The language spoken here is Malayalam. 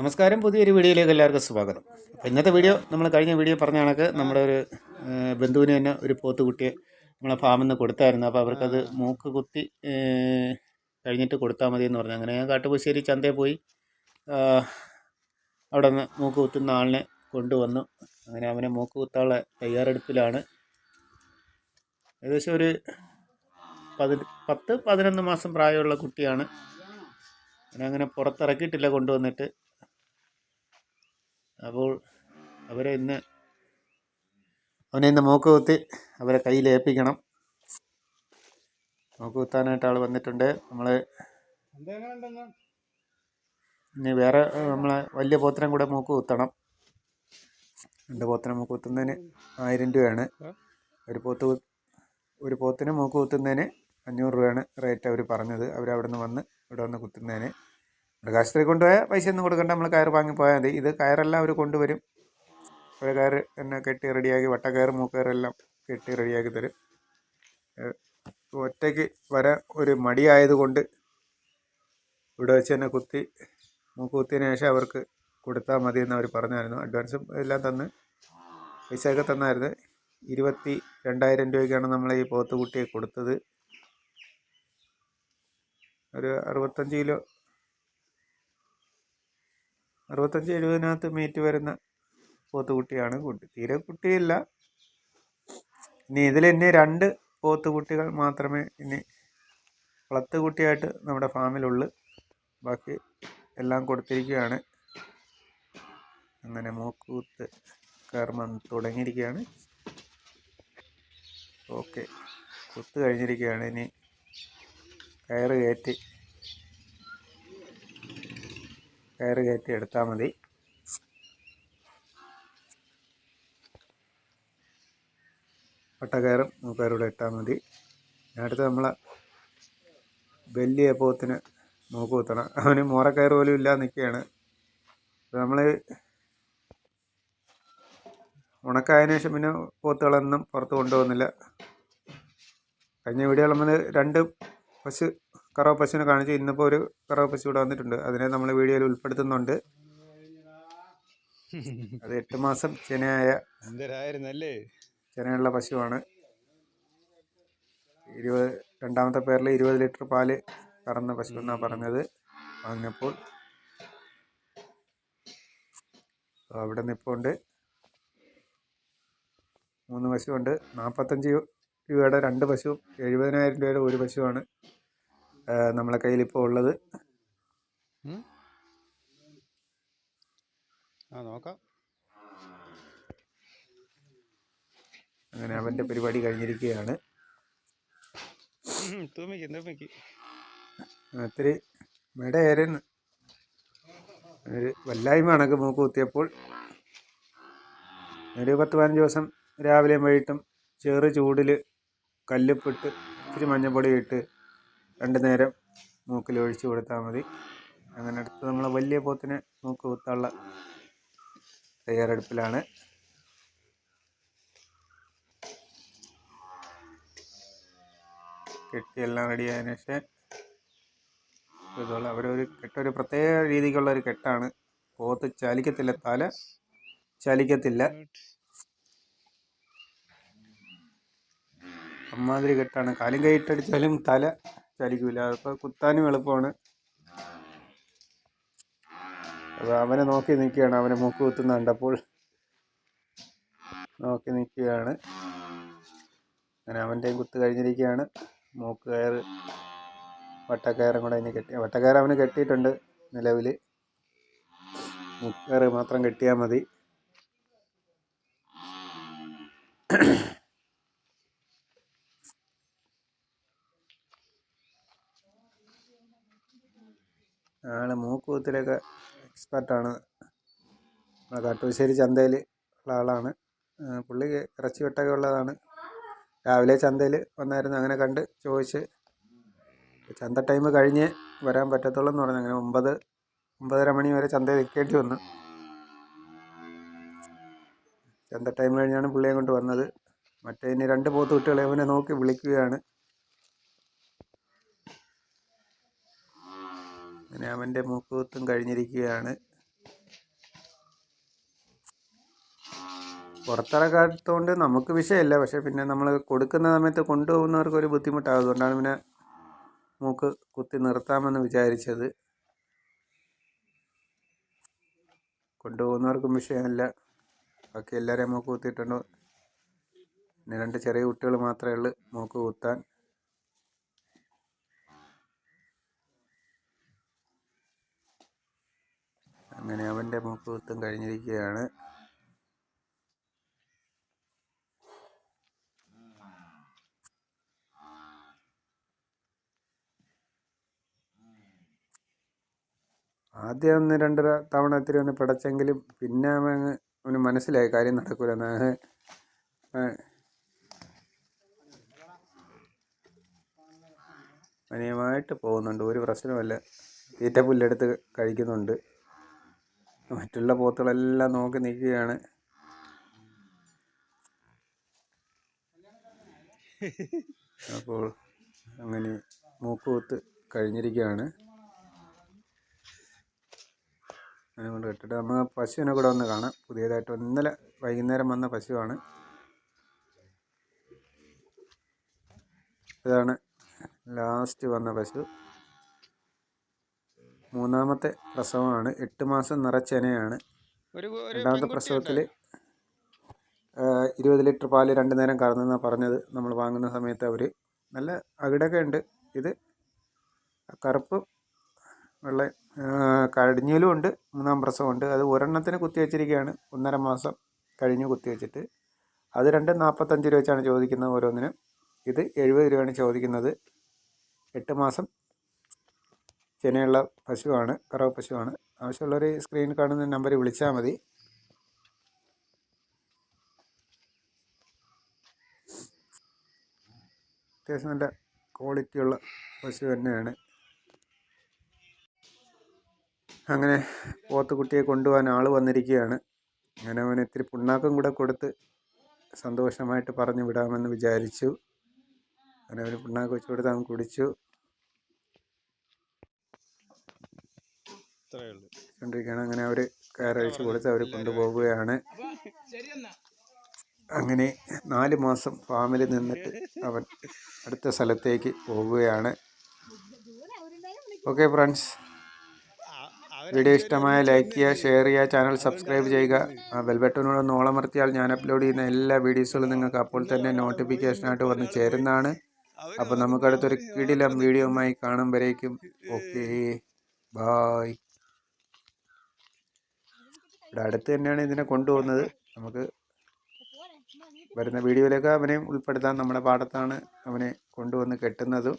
നമസ്കാരം. പുതിയൊരു വീഡിയോയിലേക്ക് എല്ലാവർക്കും സ്വാഗതം. അപ്പോൾ ഇന്നത്തെ വീഡിയോ നമ്മൾ കഴിഞ്ഞ വീഡിയോ പറഞ്ഞ കണക്ക് നമ്മുടെ ഒരു ബന്ധുവിന് തന്നെ ഒരു പോത്ത് കുട്ടിയെ നമ്മളെ ഫാമിൽ നിന്ന് കൊടുത്തായിരുന്നു. അപ്പോൾ അവർക്കത് മൂക്ക് കുത്തി കഴിഞ്ഞിട്ട് കൊടുത്താൽ മതി എന്ന് പറഞ്ഞു. അങ്ങനെ ഞാൻ കാട്ടുപുശ്ശേരി ചന്തയിൽ പോയി. അവിടെ നിന്ന് മൂക്ക് കുത്തുന്ന ആളിനെ കൊണ്ടുവന്നു. അങ്ങനെ അവനെ മൂക്ക് കുത്താനുള്ള തയ്യാറെടുപ്പിലാണ്. ഏകദേശം ഒരു പതി പത്ത് പതിനൊന്ന് മാസം പ്രായമുള്ള കുട്ടിയാണ്. അങ്ങനെ പുറത്തിറക്കിയിട്ടില്ല കൊണ്ടുവന്നിട്ട്. അപ്പോൾ അവരെ ഇന്ന് അവനെ ഇന്ന് മൂക്ക് കുത്തി അവരെ കയ്യിൽ ഏൽപ്പിക്കണം. മൂക്ക് കുത്താനായിട്ട് ആൾ വന്നിട്ടുണ്ട്. നമ്മൾ ഇനി വേറെ നമ്മളെ വലിയ പോത്തിനെ കൂടെ മൂക്ക് കുത്തണം രണ്ട് പോത്തിനെ മൂക്ക് കുത്തുന്നതിന് ആയിരം രൂപയാണ്. ഒരു പോത്ത് ഒരു പോത്തിന് മൂക്ക് കുത്തുന്നതിന് അഞ്ഞൂറ് രൂപയാണ് റേറ്റ് അവർ പറഞ്ഞത്. അവരവിടെ നിന്ന് വന്ന് ഇവിടെ വന്ന് കുത്തുന്നതിന്. മൃഗാശുപത്രി കൊണ്ടുപോയാൽ പൈസ ഒന്നും കൊടുക്കണ്ട നമ്മൾ കയർ വാങ്ങി പോയാൽ മതി. ഇത് കയറെല്ലാം അവർ കൊണ്ടുവരും. ഒരു കയർ എന്നെ കെട്ടി റെഡിയാക്കി വട്ടക്കയർ മൂക്കയറെല്ലാം കെട്ടി റെഡിയാക്കി തരും. ഒറ്റയ്ക്ക് വരാൻ ഒരു മടിയായതുകൊണ്ട് ഇവിടെ വെച്ച് തന്നെ കുത്തി മൂക്ക് കുത്തിയതിന് ശേഷം അവർക്ക് കൊടുത്താൽ മതി എന്ന് അവർ പറഞ്ഞായിരുന്നു. അഡ്വാൻസും എല്ലാം തന്ന് പൈസയൊക്കെ തന്നായിരുന്നു. ഇരുപത്തി രണ്ടായിരം രൂപയ്ക്കാണ് നമ്മൾ ഈ പോത്തുകുട്ടിയെ കൊടുത്തത്. ഒരു അറുപത്തഞ്ച് കിലോ അറുപത്തഞ്ച് എഴുപതിനകത്ത് മീറ്റ് വരുന്ന പോത്തുകുട്ടിയാണ് കുട്ടി. തീരെ കുട്ടിയില്ല. ഇനി ഇതിൽ ഇനി രണ്ട് പോത്തുകുട്ടികൾ മാത്രമേ ഇനി വളർത്ത് കുട്ടിയായിട്ട് നമ്മുടെ ഫാമിലുള്ളു. ബാക്കി എല്ലാം കൊടുത്തിരിക്കുകയാണ്. അങ്ങനെ മൂക്കൂത്ത് കർമ്മം തുടങ്ങിയിരിക്കുകയാണ്. ഓക്കെ. കുത്ത് കഴിഞ്ഞിരിക്കുകയാണ്. ഇനി കയറ് കയറ്റി കയറ് കയറ്റി എടുത്താൽ മതി. പട്ടക്കയറും മൂക്കയറൂടെ ഇട്ടാൽ മതി. അടുത്ത് നമ്മളെ വലിയ പോത്തിന് മൂക്ക് കുത്തണം. അവന് മോറക്കയർ പോലും ഇല്ലാതെ നിൽക്കുകയാണ് നമ്മൾ ഉണക്കായതിനു ശേഷം പിന്നെ പോത്തുകളൊന്നും പുറത്ത് കൊണ്ടുപോകുന്നില്ല. കഴിഞ്ഞ വീഡിയോ നമ്മൾ രണ്ട് പശു കറവ പശുവിനെ കാണിച്ചു ഇന്നിപ്പോൾ ഒരു കറവ പശു ഇവിടെ വന്നിട്ടുണ്ട്. അതിനെ നമ്മൾ വീഡിയോയിൽ ഉൾപ്പെടുത്തുന്നുണ്ട്. അത് എട്ട് മാസം ചെനയായ ചെനയുള്ള പശുവാണ്. ഇരുപത് രണ്ടാമത്തെ പേരിൽ ഇരുപത് ലിറ്റർ പാൽ കറന്ന പശു എന്നാണ് പറഞ്ഞത്. വാങ്ങിയപ്പോൾ അവിടെ നിൽപ്പുണ്ട് മൂന്ന് പശുവുണ്ട്. നാൽപ്പത്തഞ്ച് രൂപയുടെ രണ്ട് പശുവും എഴുപതിനായിരം രൂപയുടെ ഒരു പശുവാണ്. നമ്മളെ കയ്യിലിപ്പോൾ ഉള്ളത്. ആ നോക്കാം. അങ്ങനെ അവന്റെ പരിപാടി കഴിഞ്ഞിരിക്കുകയാണ്. ഒത്തിരി മെടയായിരുന്നു ഒരു വല്ലായ്മ കണക്ക് മൂക്ക് കുത്തിയപ്പോൾ. ഒരു പത്ത് പതിനഞ്ച് ദിവസം രാവിലെയും വൈകിട്ടും ചെറു ചൂടിൽ കല്ലുപ്പിട്ട് ഇച്ചിരി മഞ്ഞപ്പൊടി ഇട്ട് രണ്ട് നേരം മൂക്കിൽ ഒഴിച്ചു കൊടുത്താൽ മതി. അങ്ങനെ അടുത്ത് നമ്മൾ വലിയ പോത്തിന് മൂക്ക് കുത്താനുള്ള തയ്യാറെടുപ്പിലാണ്. കെട്ടിയെല്ലാം റെഡിയായതിനു ശേഷം ഇതുള്ള അവരൊരു കെട്ടൊരു പ്രത്യേക രീതിക്കുള്ള ഒരു കെട്ടാണ്. പോത്ത് ചലിക്കത്തില്ല തല ചലിക്കത്തില്ല. അമ്മാതിരി കെട്ടാണ്. കാലും കൈയിട്ടടിച്ചാലും തല ചലിക്കൂല അപ്പോൾ കുത്താനും എളുപ്പമാണ്. അപ്പോൾ അവനെ നോക്കി നിൽക്കുകയാണ്. അവനെ മൂക്ക് കുത്തുന്ന കണ്ടപ്പോൾ നോക്കി നിൽക്കുകയാണ്. അങ്ങനെ അവന്റെയും കുത്ത് കഴിഞ്ഞിരിക്കുകയാണ്. മൂക്ക് കയർ വട്ടക്കയറും കൂടെ അതിന് കെട്ടി വട്ടക്കയർ അവന് കെട്ടിയിട്ടുണ്ട് നിലവിൽ മുക്കയറ് മാത്രം കെട്ടിയാൽ മതി. ആൾ മൂക്കുകുത്തിലൊക്കെ എക്സ്പെർട്ടാണ്. നമ്മളെ കാട്ടുശ്ശേരി ചന്തയിൽ ഉള്ള ആളാണ്. പുള്ളി ഇറച്ചി വെട്ടൊക്കെ ഉള്ളതാണ്. രാവിലെ ചന്തയിൽ വന്നായിരുന്നു. അങ്ങനെ കണ്ട് ചോദിച്ച് ചന്ത ടൈം കഴിഞ്ഞ് വരാൻ പറ്റത്തുള്ളൂ എന്ന് പറഞ്ഞു. അങ്ങനെ ഒമ്പത് ഒമ്പതര മണി വരെ ചന്തയിൽ നിൽക്കേണ്ടി വന്നു. ചന്ത ടൈം കഴിഞ്ഞാണ് പുള്ളിയെ കൊണ്ട് വന്നത്. മറ്റേ ഇനി രണ്ട് പോത്ത് കുട്ടികളെ അവനെ നോക്കി വിളിക്കുകയാണ്. അങ്ങനെ അവന്റെ മൂക്കുകുത്തും കഴിഞ്ഞിരിക്കുകയാണ്. പുറത്തിറക്കാത്തതുകൊണ്ട് നമുക്ക് വിഷയമല്ല. പക്ഷേ പിന്നെ നമ്മൾ കൊടുക്കുന്ന സമയത്ത് കൊണ്ടുപോകുന്നവർക്ക് ഒരു ബുദ്ധിമുട്ടാകുന്നതുകൊണ്ടാണ് പിന്നെ മൂക്ക് കുത്തി നിർത്താമെന്ന് വിചാരിച്ചത്. കൊണ്ടുപോകുന്നവർക്കും വിഷയമല്ല. ബാക്കി എല്ലാവരെയും മൂക്ക് കുത്തിയിട്ടുണ്ട്. പിന്നെ രണ്ട് ചെറിയ കുട്ടികൾ മാത്രമേ ഉള്ളൂ മൂക്ക് കുത്താൻ. അങ്ങനെ അവന്റെ മുഖത്തും കഴിഞ്ഞിരിക്കുകയാണ്. ആദ്യം ഒന്ന് രണ്ട് തവണ ഇത്തിരി ഒന്ന് പിടച്ചെങ്കിലും പിന്നെ അവൻ അവന് മനസ്സിലായി കാര്യം നടക്കൂല അനിയമായിട്ട് പോകുന്നുണ്ട്. ഒരു പ്രശ്നമല്ല തീറ്റ പുല്ലെടുത്ത് കഴിക്കുന്നുണ്ട്. മറ്റുള്ള പോത്തുകളെല്ലാം നോക്കി നിൽക്കുകയാണ്. അപ്പോൾ അങ്ങനെ മൂക്കുകുത്ത് കഴിഞ്ഞിരിക്കുകയാണ്. അതുകൊണ്ട് കൊണ്ട് കെട്ടിട്ട് നമ്മൾ പശുവിനെ കൂടെ ഒന്ന് കാണാം. പുതിയതായിട്ട് ഇന്നലെ വൈകുന്നേരം വന്ന പശുവാണ്. ഇതാണ് ലാസ്റ്റ് വന്ന പശു. മൂന്നാമത്തെ പ്രസവമാണ്. എട്ട് മാസം നിറച്ചെനയാണ് രണ്ടാമത്തെ പ്രസവത്തിൽ ഇരുപത് ലിറ്റർ പാൽ രണ്ട് നേരം കറന്നെന്നാണ് പറഞ്ഞത്. നമ്മൾ വാങ്ങുന്ന സമയത്ത് അവർ നല്ല അകിടൊക്കെ ഉണ്ട്. ഇത് കറുപ്പ് വെള്ള കടിഞ്ഞിലും ഉണ്ട്. മൂന്നാം പ്രസവമുണ്ട്. അത് ഒരെണ്ണത്തിന് കുത്തി വെച്ചിരിക്കുകയാണ്. ഒന്നര മാസം കഴിഞ്ഞ് കുത്തി വെച്ചിട്ട്. അത് രണ്ട് നാൽപ്പത്തഞ്ച് രൂപ വെച്ചാണ് ചോദിക്കുന്നത് ഓരോന്നിനും. ഇത് എഴുപത് രൂപയാണ് ചോദിക്കുന്നത്. എട്ട് മാസം ചെനയുള്ള പശുവാണ് കറവ് പശുവാണ്. ആവശ്യമുള്ളവർ സ്ക്രീൻ കാണുന്ന നമ്പറിൽ വിളിച്ചാൽ മതി. അത്യാവശ്യം നല്ല ക്വാളിറ്റിയുള്ള പശു തന്നെയാണ്. അങ്ങനെ പോത്തുകുട്ടിയെ കൊണ്ടുപോകാൻ ആൾ വന്നിരിക്കുകയാണ്. അങ്ങനെ അവന് ഇത്തിരി പുണ്ണാക്കും കൂടെ കൊടുത്ത് സന്തോഷമായിട്ട് പറഞ്ഞു വിടാമെന്ന് വിചാരിച്ചു. അങ്ങനെ അവന് പുണ്ണാക്ക് വെച്ച് കൊടുത്ത് അവൻ കുടിച്ചു ഇത്രയേ ഉള്ളൂ കൊണ്ടിരിക്കുകയാണ്. അങ്ങനെ അവർ കയറഴിച്ച് കൊടുത്ത് അവർ കൊണ്ടുപോവുകയാണ്. അങ്ങനെ നാല് മാസം ഫാമിൽ നിന്നിട്ട് അവൻ അടുത്ത സ്ഥലത്തേക്ക് പോവുകയാണ്. Okay friends. വീഡിയോ ഇഷ്ടമായ ലൈക്ക് ചെയ്യുക ഷെയർ ചെയ്യുക ചാനൽ സബ്സ്ക്രൈബ് ചെയ്യുക. ആ ബെൽബട്ടനോട് ഒന്ന് ഓളമർത്തിയാൽ ഞാൻ അപ്ലോഡ് ചെയ്യുന്ന എല്ലാ വീഡിയോസുകളും നിങ്ങൾക്ക് അപ്പോൾ തന്നെ നോട്ടിഫിക്കേഷനായിട്ട് വന്ന് ചേരുന്നതാണ്. അപ്പോൾ നമുക്കടുത്തൊരു കിടിലം വീഡിയോയുമായി കാണും വരേക്കും ഓക്കെ ബായ് ഇവിടെ അടുത്ത് തന്നെയാണ് ഇതിനെ കൊണ്ടുപോകുന്നത്. നമുക്ക് വരുന്ന വീഡിയോയിലേക്ക് അവനെ ഉൾപ്പെടുത്താൻ നമ്മുടെ പാടത്താണ് അവനെ കൊണ്ടുവന്ന് കെട്ടുന്നതും.